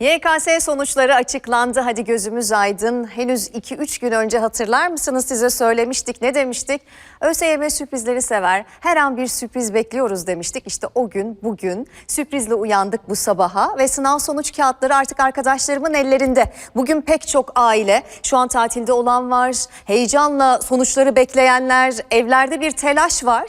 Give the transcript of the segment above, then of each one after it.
YKS sonuçları açıklandı. Hadi gözümüz aydın. Henüz 2-3 gün önce hatırlar mısınız size söylemiştik. Ne demiştik? ÖSYM sürprizleri sever. Her an bir sürpriz bekliyoruz demiştik. İşte o gün bugün sürprizle uyandık bu sabaha ve sınav sonuç kağıtları artık arkadaşlarımın ellerinde. Bugün pek çok aile şu an tatilde olan var. Heyecanla sonuçları bekleyenler, evlerde bir telaş var.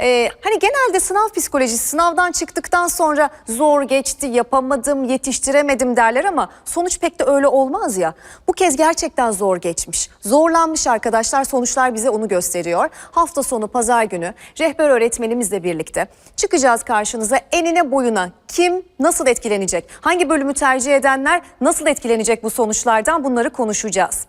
Ee, hani genelde sınav psikolojisi sınavdan çıktıktan sonra zor geçti, yapamadım, yetiştiremedim derler ama sonuç pek de öyle olmaz ya. Bu kez gerçekten zor geçmiş. Zorlanmış arkadaşlar sonuçlar bize onu gösteriyor. Hafta sonu pazar günü rehber öğretmenimizle birlikte çıkacağız karşınıza enine boyuna kim nasıl etkilenecek? Hangi bölümü tercih edenler nasıl etkilenecek bu sonuçlardan bunları konuşacağız.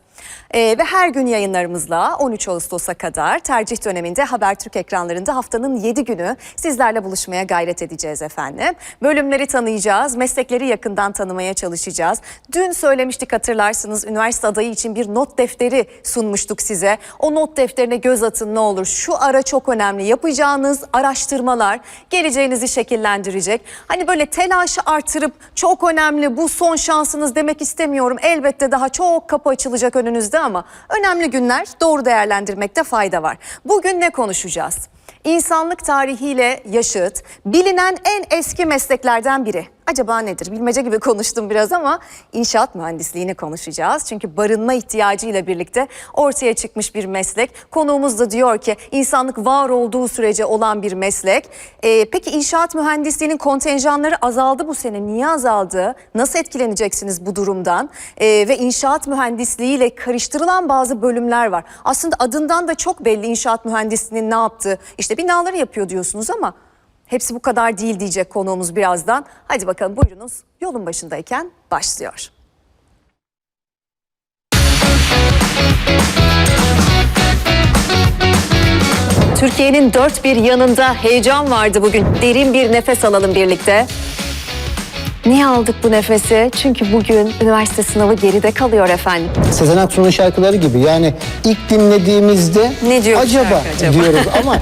Ee, ve her gün yayınlarımızla 13 Ağustos'a kadar tercih döneminde Habertürk ekranlarında haftanın 7 günü sizlerle buluşmaya gayret edeceğiz efendim. Bölümleri tanıyacağız, meslekleri yakından tanımaya çalışacağız. Dün söylemiştik hatırlarsınız üniversite adayı için bir not defteri sunmuştuk size. O not defterine göz atın ne olur. Şu ara çok önemli. Yapacağınız araştırmalar geleceğinizi şekillendirecek. Hani böyle telaşı artırıp çok önemli bu son şansınız demek istemiyorum. Elbette daha çok kapı açılacak önünüzde ama önemli günler doğru değerlendirmekte fayda var. Bugün ne konuşacağız? İnsanlık tarihiyle yaşıt, bilinen en eski mesleklerden biri. Acaba nedir? Bilmece gibi konuştum biraz ama inşaat mühendisliğini konuşacağız. Çünkü barınma ihtiyacıyla birlikte ortaya çıkmış bir meslek. Konuğumuz da diyor ki insanlık var olduğu sürece olan bir meslek. Ee, peki inşaat mühendisliğinin kontenjanları azaldı bu sene. Niye azaldı? Nasıl etkileneceksiniz bu durumdan? Ee, ve inşaat mühendisliğiyle karıştırılan bazı bölümler var. Aslında adından da çok belli inşaat mühendisliğinin ne yaptığı. İşte binaları yapıyor diyorsunuz ama Hepsi bu kadar değil diyecek konuğumuz birazdan. Hadi bakalım buyurunuz yolun başındayken başlıyor. Türkiye'nin dört bir yanında heyecan vardı bugün. Derin bir nefes alalım birlikte. Niye aldık bu nefesi? Çünkü bugün üniversite sınavı geride kalıyor efendim. Sezen Aksu'nun şarkıları gibi yani ilk dinlediğimizde Ne diyor bu acaba, şarkı acaba? diyoruz ama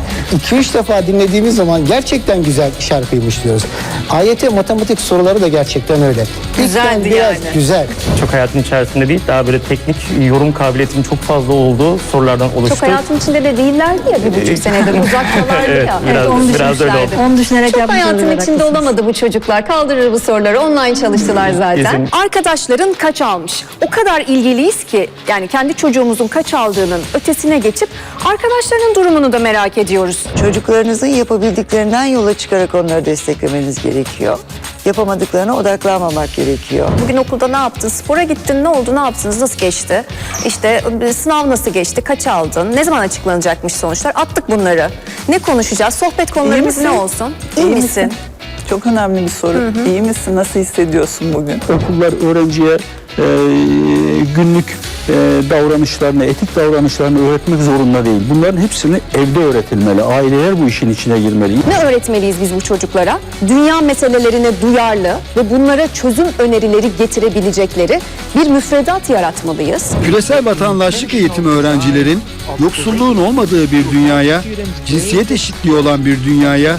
2-3 defa dinlediğimiz zaman gerçekten güzel şarkıymış diyoruz. AYT matematik soruları da gerçekten öyle. İlkten Güzeldi biraz yani. güzel. çok hayatın içerisinde değil daha böyle teknik yorum kabiliyetimin çok fazla olduğu sorulardan oluştu. Çok hayatın içinde de değillerdi ya bir buçuk senedir uzaktalardı Evet, ya. biraz- onu biraz öyle düşünmüşlerdi. oldu. Onu düşünerek Çok yapmış hayatın içinde haklısınız. olamadı bu çocuklar. Kaldırır bu soruları. Online çalıştılar zaten. Kesin. Arkadaşların kaç almış? O kadar ilgiliyiz ki yani kendi çocuğumuzun kaç aldığının ötesine geçip arkadaşlarının durumunu da merak ediyoruz. Çocuklarınızın yapabildiklerinden yola çıkarak onları desteklemeniz gerekiyor. Yapamadıklarına odaklanmamak gerekiyor. Bugün okulda ne yaptın? Spora gittin. Ne oldu? Ne yaptınız? Nasıl geçti? İşte e, sınav nasıl geçti? Kaç aldın? Ne zaman açıklanacakmış sonuçlar? Attık bunları. Ne konuşacağız? Sohbet konularımız ne misin? olsun? İyi, misin? Çok önemli bir soru. İyi misin? Nasıl hissediyorsun bugün? okullar öğrenciye e, günlük e, davranışlarını, etik davranışlarını öğretmek zorunda değil. Bunların hepsini evde öğretilmeli. Aileler bu işin içine girmeli. Ne öğretmeliyiz biz bu çocuklara? Dünya meselelerine duyarlı ve bunlara çözüm önerileri getirebilecekleri bir müfredat yaratmalıyız. Küresel vatandaşlık eğitimi öğrencilerin yoksulluğun olmadığı bir dünyaya, cinsiyet eşitliği olan bir dünyaya,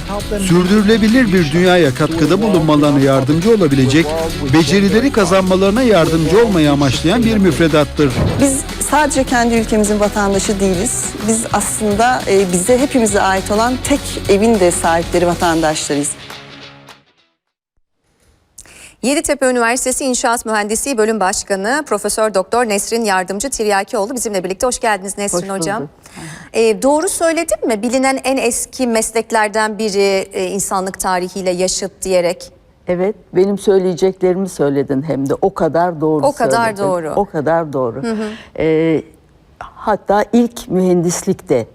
sürdürülebilir bir dünyaya katkıda bulunmalarına yardımcı olabilecek, becerileri kazanmalarına yardımcı olmayı amaçlayan bir müfredattır. Biz sadece kendi ülkemizin vatandaşı değiliz. Biz aslında e, bize hepimize ait olan tek evin de sahipleri vatandaşlarıyız. Yeditepe Üniversitesi İnşaat Mühendisliği Bölüm Başkanı Profesör Doktor Nesrin Yardımcı Tiryakioğlu bizimle birlikte. Hoş geldiniz Nesrin Hoş Hocam. Ee, doğru söyledim mi? Bilinen en eski mesleklerden biri e, insanlık tarihiyle yaşıt diyerek. Evet, benim söyleyeceklerimi söyledin hem de o kadar doğru O kadar söyledin. doğru. O kadar doğru. Ee, hatta ilk mühendislik de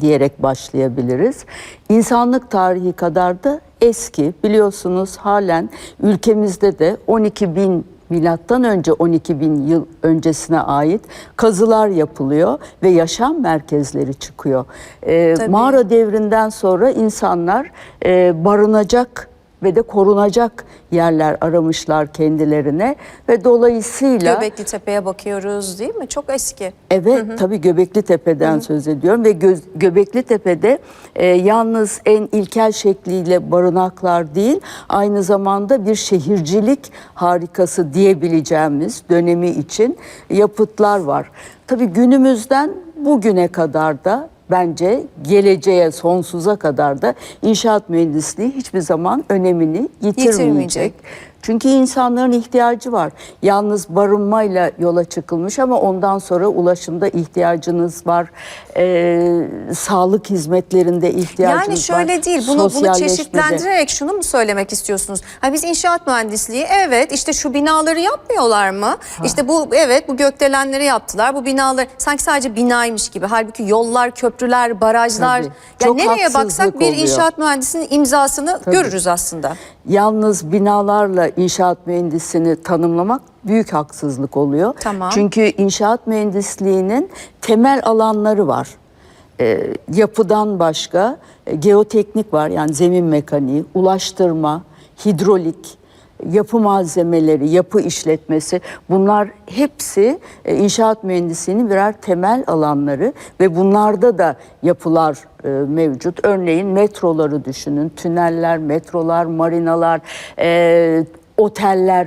diyerek başlayabiliriz. İnsanlık tarihi kadar da eski. Biliyorsunuz halen ülkemizde de 12 bin milattan önce 12 bin yıl öncesine ait kazılar yapılıyor ve yaşam merkezleri çıkıyor. Ee, Tabii. mağara devrinden sonra insanlar e, barınacak ve de korunacak yerler aramışlar kendilerine ve dolayısıyla Göbekli Tepe'ye bakıyoruz değil mi? Çok eski. Evet tabii Göbekli Tepe'den söz ediyorum ve Göz, Göbekli Tepe'de e, yalnız en ilkel şekliyle barınaklar değil aynı zamanda bir şehircilik harikası diyebileceğimiz dönemi için yapıtlar var. Tabii günümüzden bugüne kadar da bence geleceğe sonsuza kadar da inşaat mühendisliği hiçbir zaman önemini yitirmeyecek. Yitirmeyecek. Çünkü insanların ihtiyacı var. Yalnız barınmayla yola çıkılmış ama ondan sonra ulaşımda ihtiyacınız var. Ee, sağlık hizmetlerinde ihtiyacınız var. Yani şöyle değil bunu, bunu çeşitlendirerek şunu mu söylemek istiyorsunuz? Ha biz inşaat mühendisliği evet işte şu binaları yapmıyorlar mı? İşte bu evet bu gökdelenleri yaptılar. Bu binalar sanki sadece binaymış gibi. Halbuki yollar, köprüler, barajlar. Tabii. Ya Çok nereye baksak bir oluyor. inşaat mühendisinin imzasını görürüz aslında. Yalnız binalarla inşaat mühendisini tanımlamak büyük haksızlık oluyor. Tamam. Çünkü inşaat mühendisliğinin temel alanları var. Ee, yapıdan başka e, geoteknik var yani zemin mekaniği, ulaştırma, hidrolik, yapı malzemeleri, yapı işletmesi bunlar hepsi e, inşaat mühendisliğinin birer temel alanları ve bunlarda da yapılar e, mevcut. Örneğin metroları düşünün, tüneller, metrolar, marinalar, e, oteller,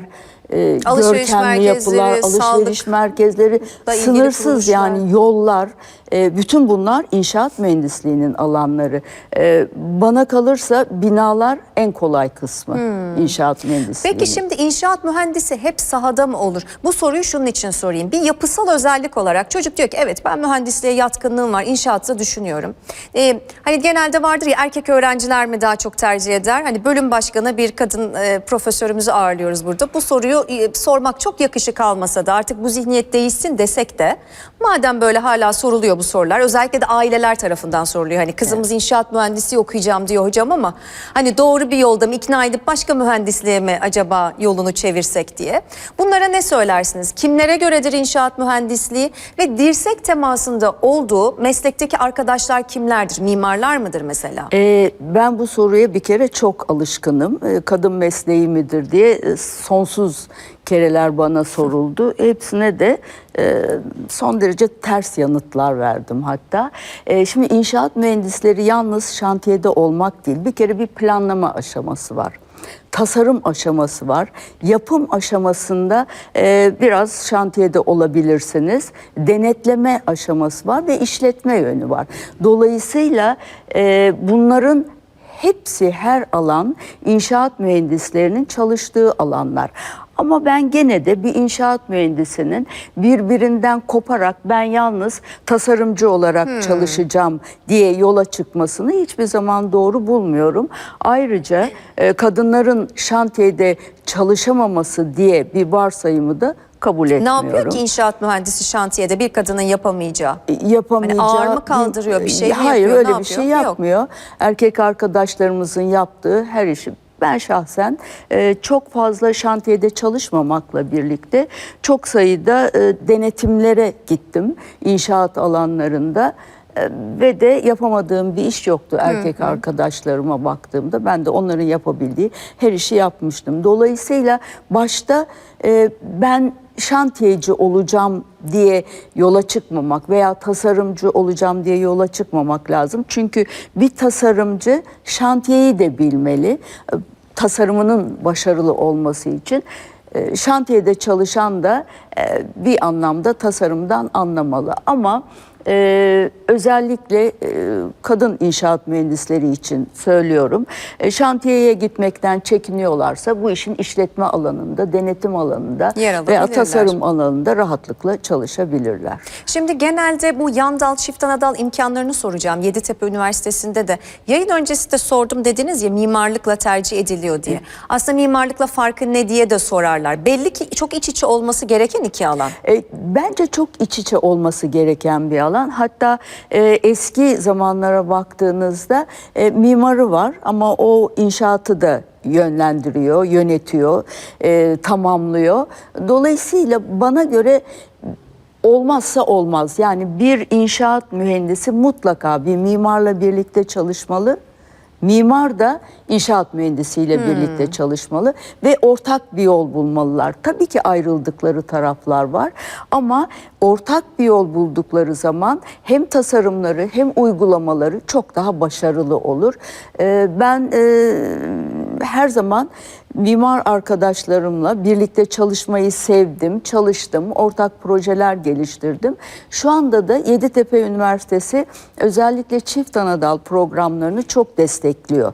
e, Alışveriş görkemli yapılar, alışveriş merkezleri, sınırsız yani yollar, e, bütün bunlar inşaat mühendisliğinin alanları. E, bana kalırsa binalar en kolay kısmı inşaat mühendisliğinin. Peki şimdi inşaat mühendisi hep sahada mı olur? Bu soruyu şunun için sorayım. Bir yapısal özellik olarak çocuk diyor ki evet ben mühendisliğe yatkınlığım var, inşaatı düşünüyorum. Ee, hani genelde vardır ya erkek öğrenciler mi daha çok tercih eder? Hani bölüm başkanı bir kadın e, profesörümüzü ağırlıyoruz burada. Bu soruyu e, sormak çok yakışık almasa da artık bu zihniyet değişsin desek de madem böyle hala soruluyor bu sorular özellikle de aileler tarafından soruluyor. Hani kızımız inşaat mühendisi okuyacağım diyor hocam ama hani doğru bir yolda mı ikna edip başka mühendisliğe mi acaba yolunu çevirsek diye. Bunlara ne söylersiniz? Kimlere göredir inşaat mühendisliği ve dirsek temasında olduğu meslekteki arkadaşlar kimlerdir? Mimarlar mıdır mesela? Ee, ben bu soruya bir kere çok alışkınım. Ee, kadın mesleği midir diye e, sonsuz kereler bana soruldu. Hepsine de e, son derece ters yanıtlar verdim hatta. E, şimdi inşaat mühendisleri yalnız şantiyede olmak değil, bir kere bir planlama aşaması var. Tasarım aşaması var. Yapım aşamasında e, biraz şantiyede olabilirsiniz. Denetleme aşaması var ve işletme yönü var. Dolayısıyla e, bunların hepsi her alan inşaat mühendislerinin çalıştığı alanlar. Ama ben gene de bir inşaat mühendisinin birbirinden koparak ben yalnız tasarımcı olarak çalışacağım diye yola çıkmasını hiçbir zaman doğru bulmuyorum. Ayrıca e, kadınların şantiyede çalışamaması diye bir varsayımı da kabul Ne etmiyorum. yapıyor ki inşaat mühendisi şantiyede bir kadının yapamayacağı? yapamayacağı... Hani ağır mı kaldırıyor, bir şey mi Hayır yapıyor, öyle ne bir şey yapıyor? Yok. yapmıyor. Erkek arkadaşlarımızın yaptığı her işi ben şahsen e, çok fazla şantiyede çalışmamakla birlikte çok sayıda e, denetimlere gittim inşaat alanlarında. Ve de yapamadığım bir iş yoktu erkek arkadaşlarıma baktığımda. Ben de onların yapabildiği her işi yapmıştım. Dolayısıyla başta e, ben şantiyeci olacağım diye yola çıkmamak veya tasarımcı olacağım diye yola çıkmamak lazım. Çünkü bir tasarımcı şantiyeyi de bilmeli. E, Tasarımının başarılı olması için e, şantiyede çalışan da e, bir anlamda tasarımdan anlamalı. Ama e, özellikle e, kadın inşaat mühendisleri için söylüyorum. E, şantiyeye gitmekten çekiniyorlarsa bu işin işletme alanında, denetim alanında veya tasarım alanında rahatlıkla çalışabilirler. Şimdi genelde bu yan dal, çift ana dal imkanlarını soracağım. Yeditepe Üniversitesi'nde de yayın öncesi de sordum dediniz ya mimarlıkla tercih ediliyor diye. Aslında mimarlıkla farkı ne diye de sorarlar. Belli ki çok iç içe olması gereken iki alan. E, bence çok iç içe olması gereken bir alan. Hatta e, eski zamanlara baktığınızda e, mimarı var ama o inşaatı da yönlendiriyor, yönetiyor, e, tamamlıyor. Dolayısıyla bana göre olmazsa olmaz. Yani bir inşaat mühendisi mutlaka bir mimarla birlikte çalışmalı Mimar da inşaat mühendisiyle birlikte çalışmalı ve ortak bir yol bulmalılar. Tabii ki ayrıldıkları taraflar var ama ortak bir yol buldukları zaman hem tasarımları hem uygulamaları çok daha başarılı olur. Ee, ben e, her zaman mimar arkadaşlarımla birlikte çalışmayı sevdim, çalıştım, ortak projeler geliştirdim. Şu anda da Yeditepe Üniversitesi özellikle çift anadal programlarını çok destekliyor.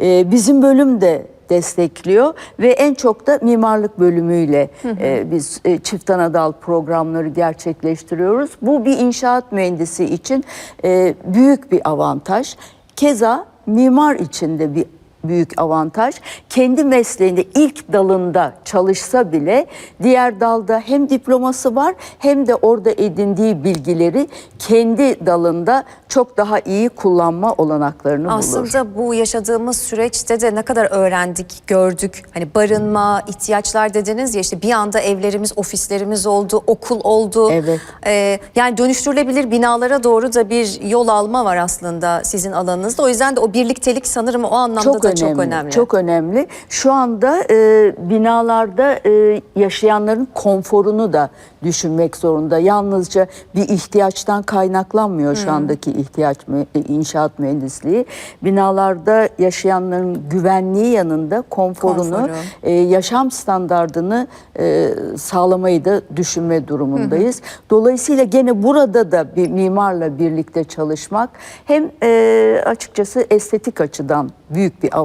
Ee, bizim bölüm de destekliyor ve en çok da mimarlık bölümüyle e, biz e, çift anadal programları gerçekleştiriyoruz. Bu bir inşaat mühendisi için e, büyük bir avantaj. Keza mimar için de bir büyük avantaj. Kendi mesleğinde ilk dalında çalışsa bile diğer dalda hem diploması var hem de orada edindiği bilgileri kendi dalında çok daha iyi kullanma olanaklarını bulur. Aslında bu yaşadığımız süreçte de ne kadar öğrendik, gördük. Hani barınma, ihtiyaçlar dediniz ya işte bir anda evlerimiz, ofislerimiz oldu, okul oldu. Evet. Ee, yani dönüştürülebilir binalara doğru da bir yol alma var aslında sizin alanınızda. O yüzden de o birliktelik sanırım o anlamda da çok önemli. Çok önemli. Şu anda e, binalarda e, yaşayanların konforunu da düşünmek zorunda. Yalnızca bir ihtiyaçtan kaynaklanmıyor şu andaki ihtiyaç e, inşaat mühendisliği. Binalarda yaşayanların güvenliği yanında konforunu, Konforu. e, yaşam standardını e, sağlamayı da düşünme durumundayız. Dolayısıyla gene burada da bir mimarla birlikte çalışmak hem e, açıkçası estetik açıdan büyük bir avantaj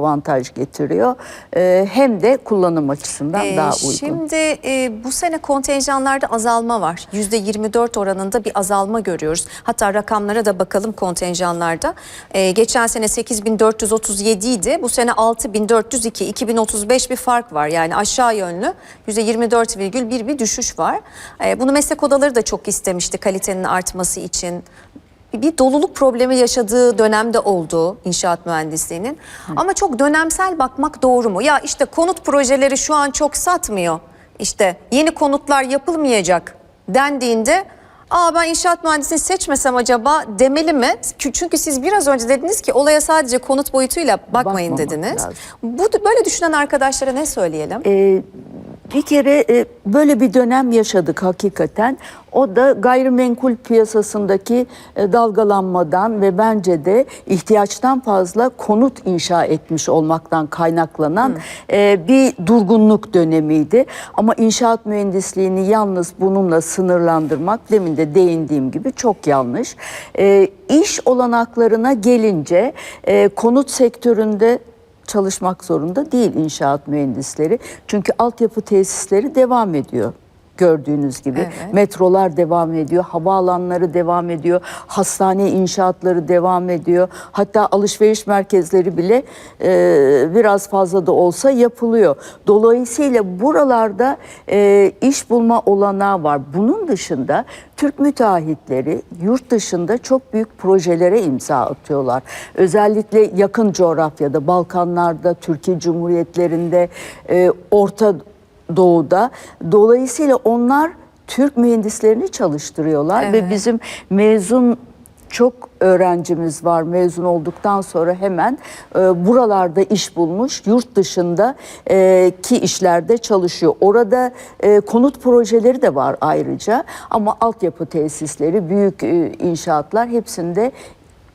getiriyor e, hem de kullanım açısından Ee, daha uygun. Şimdi e, bu sene kontenjanlarda azalma var. %24 oranında bir azalma görüyoruz. Hatta rakamlara da bakalım kontenjanlarda. Ee, geçen sene 8437 idi. Bu sene 6402. 2035 bir fark var. Yani aşağı yönlü %24,1 bir düşüş var. Ee, bunu meslek odaları da çok istemişti kalitenin artması için bir doluluk problemi yaşadığı dönemde oldu inşaat mühendisliğinin. Ama çok dönemsel bakmak doğru mu? Ya işte konut projeleri şu an çok satmıyor. İşte yeni konutlar yapılmayacak dendiğinde Aa ben inşaat mühendisliğini seçmesem acaba demeli mi? Çünkü siz biraz önce dediniz ki olaya sadece konut boyutuyla bakmayın Bakmamak dediniz. lazım. Bu böyle düşünen arkadaşlara ne söyleyelim? Ee, bir kere e, böyle bir dönem yaşadık hakikaten. O da gayrimenkul piyasasındaki e, dalgalanmadan ve bence de ihtiyaçtan fazla konut inşa etmiş olmaktan kaynaklanan e, bir durgunluk dönemiydi. Ama inşaat mühendisliğini yalnız bununla sınırlandırmak demin de değindiğim gibi çok yanlış. E, iş olanaklarına gelince e, konut sektöründe çalışmak zorunda değil inşaat mühendisleri. Çünkü altyapı tesisleri devam ediyor gördüğünüz gibi. Evet. Metrolar devam ediyor, havaalanları devam ediyor, hastane inşaatları devam ediyor. Hatta alışveriş merkezleri bile e, biraz fazla da olsa yapılıyor. Dolayısıyla buralarda e, iş bulma olanağı var. Bunun dışında Türk müteahhitleri yurt dışında çok büyük projelere imza atıyorlar. Özellikle yakın coğrafyada, Balkanlarda, Türkiye Cumhuriyetlerinde, e, Orta Doğu'da. Dolayısıyla onlar Türk mühendislerini çalıştırıyorlar ve Evet. bizim mezun çok öğrencimiz var mezun olduktan sonra hemen e, buralarda iş bulmuş yurt dışında e, ki işlerde çalışıyor. Orada e, konut projeleri de var ayrıca ama altyapı tesisleri büyük e, inşaatlar hepsinde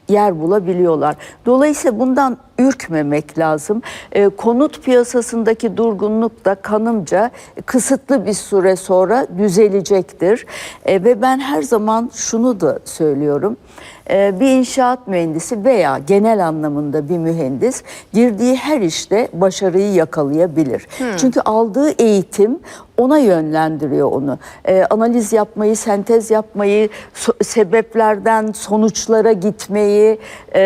yer bulabiliyorlar. Dolayısıyla bundan ürkmemek lazım. E, konut piyasasındaki durgunluk da kanımca kısıtlı bir süre sonra düzelecektir. E, ve ben her zaman şunu da söylüyorum. E, bir inşaat mühendisi veya genel anlamında bir mühendis girdiği her işte başarıyı yakalayabilir. Çünkü aldığı eğitim ona yönlendiriyor onu. E, analiz yapmayı, sentez yapmayı, so- sebeplerden sonuçlara gitmeyi, e,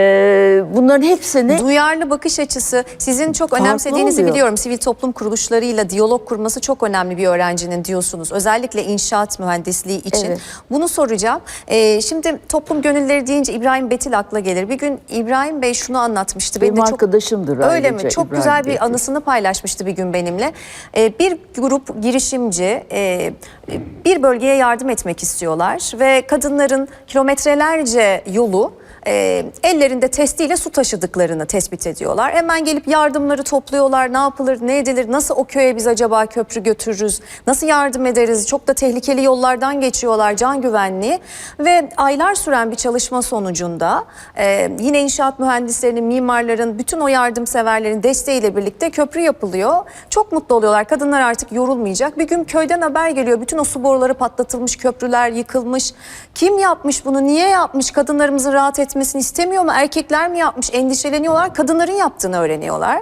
bunların hepsini Duyarlı bakış açısı sizin çok önemsediğinizi oluyor. biliyorum. Sivil toplum kuruluşlarıyla diyalog kurması çok önemli bir öğrencinin diyorsunuz. Özellikle inşaat mühendisliği için. Evet. Bunu soracağım. Ee, şimdi toplum gönülleri deyince İbrahim Betil akla gelir. Bir gün İbrahim Bey şunu anlatmıştı. benim de çok- arkadaşımdır Öyle mi? Çok İbrahim güzel bir Betil. anısını paylaşmıştı bir gün benimle. Ee, bir grup girişimci e, bir bölgeye yardım etmek istiyorlar ve kadınların kilometrelerce yolu e, ellerinde testiyle su taşıdıklarını tespit ediyorlar. Hemen gelip yardımları topluyorlar. Ne yapılır, ne edilir, nasıl o köye biz acaba köprü götürürüz, nasıl yardım ederiz? Çok da tehlikeli yollardan geçiyorlar, can güvenliği. Ve aylar süren bir çalışma sonucunda e, yine inşaat mühendislerinin, mimarların, bütün o yardımseverlerin desteğiyle birlikte köprü yapılıyor. Çok mutlu oluyorlar. Kadınlar artık yorulmayacak. Bir gün köyden haber geliyor. Bütün o su boruları patlatılmış, köprüler yıkılmış. Kim yapmış bunu? Niye yapmış? Kadınlarımızın rahat etmesini istemiyor mu? Erkekler mi yapmış? Endişeleniyorlar. Kadınların yaptığını öğreniyorlar.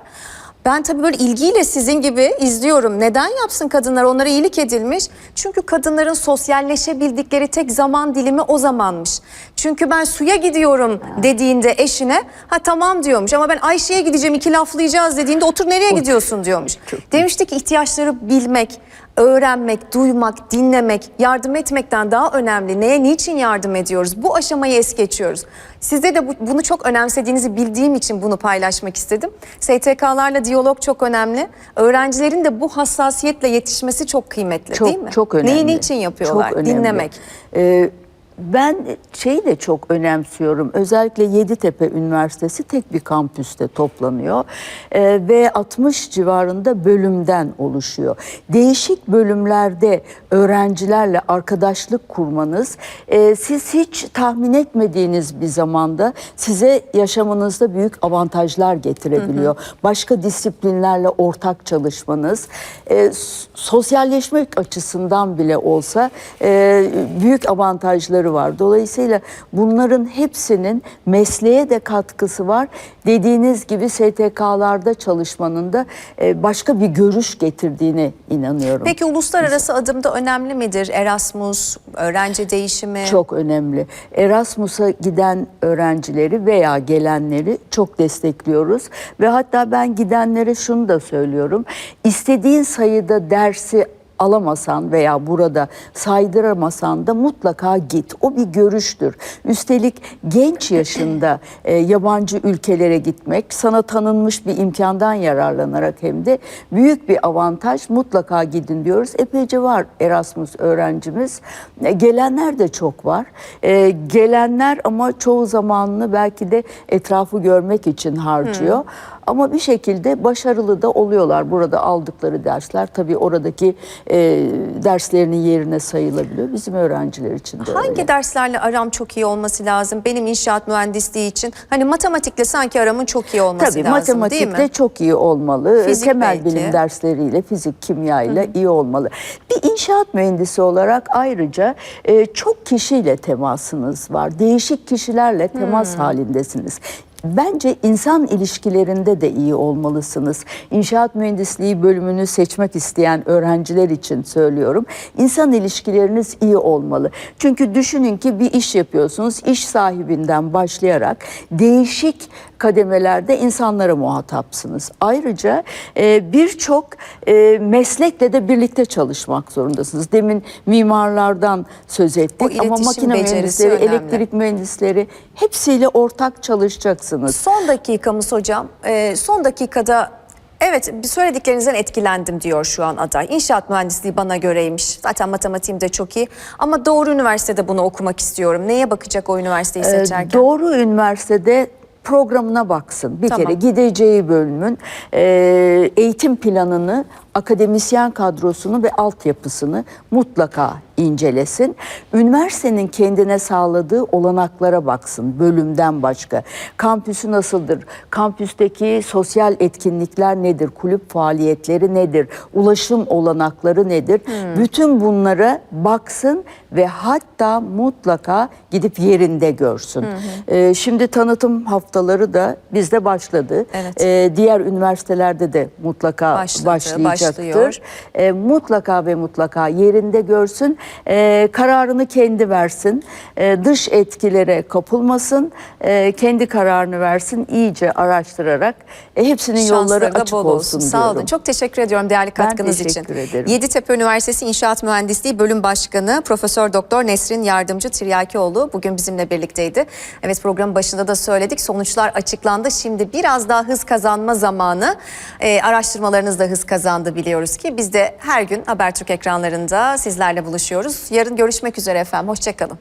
Ben tabii böyle ilgiyle sizin gibi izliyorum. Neden yapsın kadınlar? Onlara iyilik edilmiş. Çünkü kadınların sosyalleşebildikleri tek zaman dilimi o zamanmış. Çünkü ben suya gidiyorum dediğinde eşine ha tamam diyormuş ama ben Ayşe'ye gideceğim iki laflayacağız dediğinde otur nereye gidiyorsun diyormuş. Demişti ki ihtiyaçları bilmek, öğrenmek, duymak, dinlemek, yardım etmekten daha önemli. Neye, niçin yardım ediyoruz? Bu aşamayı es geçiyoruz. Sizde de bu- bunu çok önemsediğinizi bildiğim için bunu paylaşmak istedim. STK'larla diyalog çok önemli. Öğrencilerin de bu hassasiyetle yetişmesi çok kıymetli Çok değil mi? çok önemli. Neyi niçin yapıyorlar? Çok önemli. Dinlemek. Ee, ben şeyi de çok önemsiyorum. Özellikle Yeditepe Üniversitesi tek bir kampüste toplanıyor Ee, ve 60 civarında bölümden oluşuyor. Değişik bölümlerde öğrencilerle arkadaşlık kurmanız, e, siz hiç tahmin etmediğiniz bir zamanda size yaşamınızda büyük avantajlar getirebiliyor. Başka disiplinlerle ortak çalışmanız, e, sosyalleşmek açısından bile olsa e, büyük avantajları var. Dolayısıyla bunların hepsinin mesleğe de katkısı var. Dediğiniz gibi STK'larda çalışmanın da e, başka bir görüş getirdiğine inanıyorum. Peki uluslararası adımda önemli midir? Erasmus, öğrenci değişimi? Çok önemli. Erasmus'a giden öğrencileri veya gelenleri çok destekliyoruz. Ve hatta ben gidenlere şunu da söylüyorum. İstediğin sayıda dersi alamasan veya burada saydıramasan da mutlaka git. O bir görüştür. Üstelik genç yaşında e, yabancı ülkelere gitmek sana tanınmış bir imkandan yararlanarak hem de büyük bir avantaj. Mutlaka gidin diyoruz. Epeyce var Erasmus öğrencimiz. E, gelenler de çok var. E, gelenler ama çoğu zamanını belki de etrafı görmek için harcıyor. Ama bir şekilde başarılı da oluyorlar burada aldıkları dersler. Tabii oradaki e, derslerinin yerine sayılabiliyor. Bizim öğrenciler için de Hangi öyle. derslerle aram çok iyi olması lazım? Benim inşaat mühendisliği için. Hani matematikle sanki aramın çok iyi olması Tabii lazım değil matematikte mi? çok iyi olmalı. Fizik Temel belki. bilim dersleriyle, fizik, kimya ile iyi olmalı. Bir inşaat mühendisi olarak ayrıca e, çok kişiyle temasınız var. Değişik kişilerle temas halindesiniz. Bence insan ilişkilerinde de iyi olmalısınız. İnşaat mühendisliği bölümünü seçmek isteyen öğrenciler için söylüyorum. İnsan ilişkileriniz iyi olmalı. Çünkü düşünün ki bir iş yapıyorsunuz. İş sahibinden başlayarak değişik kademelerde insanlara muhatapsınız. Ayrıca e, birçok e, meslekle de birlikte çalışmak zorundasınız. Demin mimarlardan söz ettik ama makine mühendisleri, önemli. elektrik mühendisleri hepsiyle ortak çalışacaksınız. Son dakikamız hocam. Ee, son dakikada evet söylediklerinizden etkilendim diyor şu an aday. İnşaat mühendisliği bana göreymiş. Zaten matematiğim de çok iyi. Ama doğru üniversitede bunu okumak istiyorum. Neye bakacak o üniversiteyi Ee, seçerken? Doğru üniversitede programına baksın. Bir Tamam. kere gideceği bölümün e, eğitim planını, akademisyen kadrosunu ve altyapısını mutlaka incelesin. Üniversitenin kendine sağladığı olanaklara baksın bölümden başka. Kampüsü nasıldır? Kampüsteki sosyal etkinlikler nedir? Kulüp faaliyetleri nedir? Ulaşım olanakları nedir? Bütün bunlara baksın ve hatta mutlaka gidip yerinde görsün. Ee, şimdi tanıtım haftaları da bizde başladı. Evet. Ee, diğer üniversitelerde de mutlaka Başladı, başlayacaktır. Başlıyor. Ee, mutlaka ve mutlaka yerinde görsün. Ee, kararını kendi versin. Ee, dış etkilere kapılmasın. Ee, kendi kararını versin. İyice araştırarak e, hepsinin yolları Şansları da açık bol olsun, Sağ diyorum. olun. Çok teşekkür ediyorum değerli Ben katkınız için. teşekkür ederim. Yeditepe Üniversitesi İnşaat Mühendisliği Bölüm Başkanı Profesör Doktor Nesrin Yardımcı Tiryakioğlu bugün bizimle birlikteydi. Evet programın başında da söyledik. Sonuçlar açıklandı. Şimdi biraz daha hız kazanma zamanı. Ee, araştırmalarınız da hız kazandı biliyoruz ki. Biz de her gün Habertürk ekranlarında sizlerle buluşuyoruz. Yarın görüşmek üzere efendim. Hoşçakalın.